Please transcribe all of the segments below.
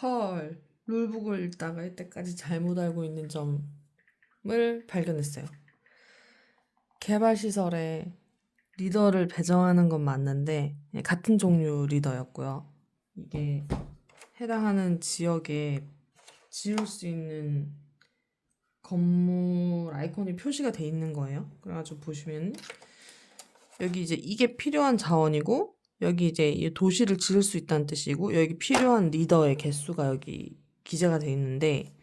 헐, 룰북을 읽다가 이때까지 잘못 알고 있는 점을 발견했어요. 개발 시설에 리더를 배정하는 건 맞는데 예, 같은 종류 리더였고요. 이게 해당하는 지역에 지울 수 있는 건물 아이콘이 표시가 돼 있는 거예요. 그래가지고 보시면 여기 이제 이게 필요한 자원이고 여기 이제 이 도시를 지을 수 있다는 뜻이고 여기 필요한 리더의 개수가 여기 기재가 돼 있는데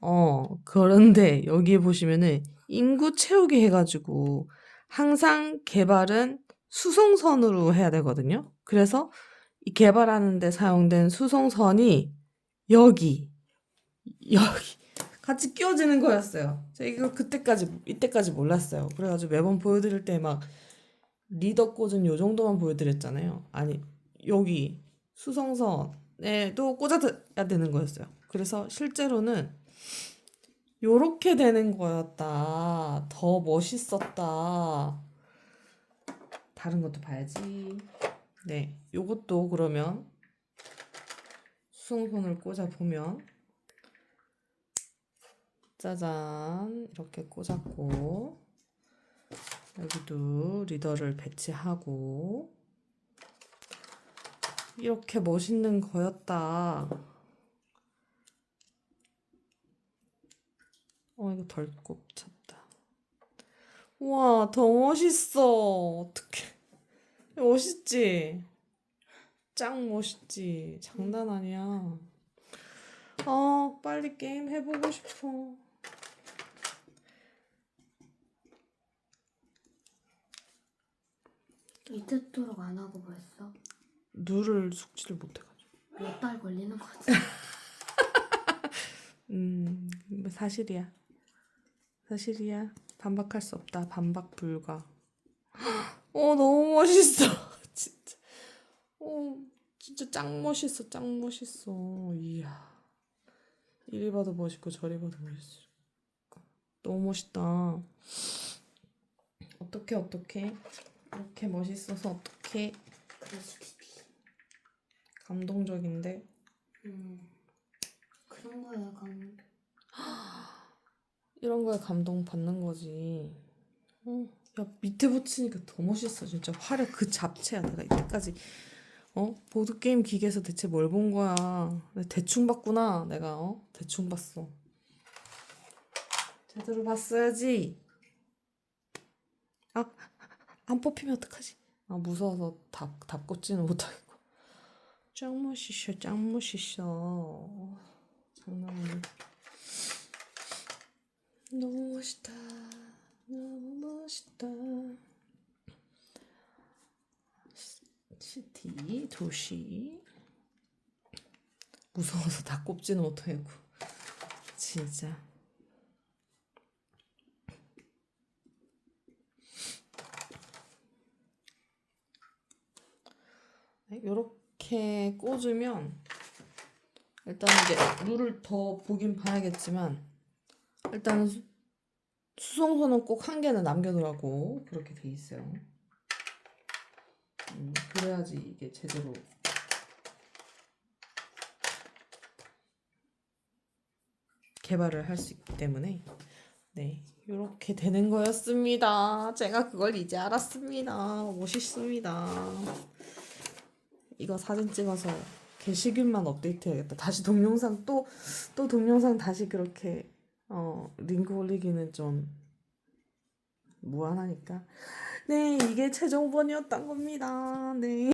어 그런데 여기에 보시면은 인구 채우기 해가지고 항상 개발은 수송선으로 해야 되거든요. 그래서 이 개발하는데 사용된 수송선이 여기 여기 같이 끼워지는 거였어요. 제가 이거 그때까지 이때까지 몰랐어요. 그래가지고 매번 보여드릴 때 막 리더 꽂은 요 정도만 보여드렸잖아요. 아니 여기 수성선에도 꽂아야 되는 거였어요. 그래서 실제로는 요렇게 되는 거였다. 더 멋있었다. 다른 것도 봐야지. 네, 요것도 그러면 수성선을 꽂아 보면 짜잔 이렇게 꽂았고 여기도 리더를 배치하고 이렇게 멋있는 거였다. 어 이거 덜 꼽혔다. 우와 더 멋있어. 어떡해. 멋있지? 짱 멋있지? 장난 아니야. 아 빨리 게임 해보고 싶어. 이틀도록 안 하고 벌써 누를 숙지를 못해가지고. 몇 달 걸리는 것 같아. 음, 뭐 사실이야. 사실이야. 반박할 수 없다. 반박 불가. 어, 너무 멋있어. 진짜. 어, 진짜 짱 멋있어. 짱 멋있어. 이야. 이리 봐도 멋있고 저리 봐도 멋있어. 너무 멋있다. 어떻게 어떻게 이렇게 멋있어서 어떻게 그래서 감동적인데 음 그런 거야 감. 이런 거에 감동 받는 거지. 어, 야 밑에 붙이니까 더 멋있어. 진짜 화력 그 잡채야. 내가 이때까지 어 보드 게임 기계에서 대체 뭘 본 거야? 내가 대충 봤구나. 내가 어 대충 봤어. 제대로 봤어야지. 아, 안 뽑히면 어떡하지? 아 무서워서 답, 답 꽂지는 못하겠고. 짱 멋있어, 짱 멋있어. 장난 아니야. 너무 멋있다. 너무 멋있다. 시- 시티, 도시. 무서워서 다 꼽지는 못하겠고. 진짜. 이렇게 꽂으면 일단 이제 룰을 더 보긴 봐야겠지만 일단은 수, 수송선은 꼭 한 개는 남겨두라고 그렇게 돼 있어요. 음, 그래야지 이게 제대로 개발을 할 수 있기 때문에 네 이렇게 되는 거였습니다. 제가 그걸 이제 알았습니다. 멋있습니다. 이거 사진 찍어서 게시글만 업데이트 해야겠다. 다시 동영상 또 또 동영상 다시 그렇게 어 링크 올리기는 좀 무한하니까 네 이게 최종본이었던 겁니다. 네.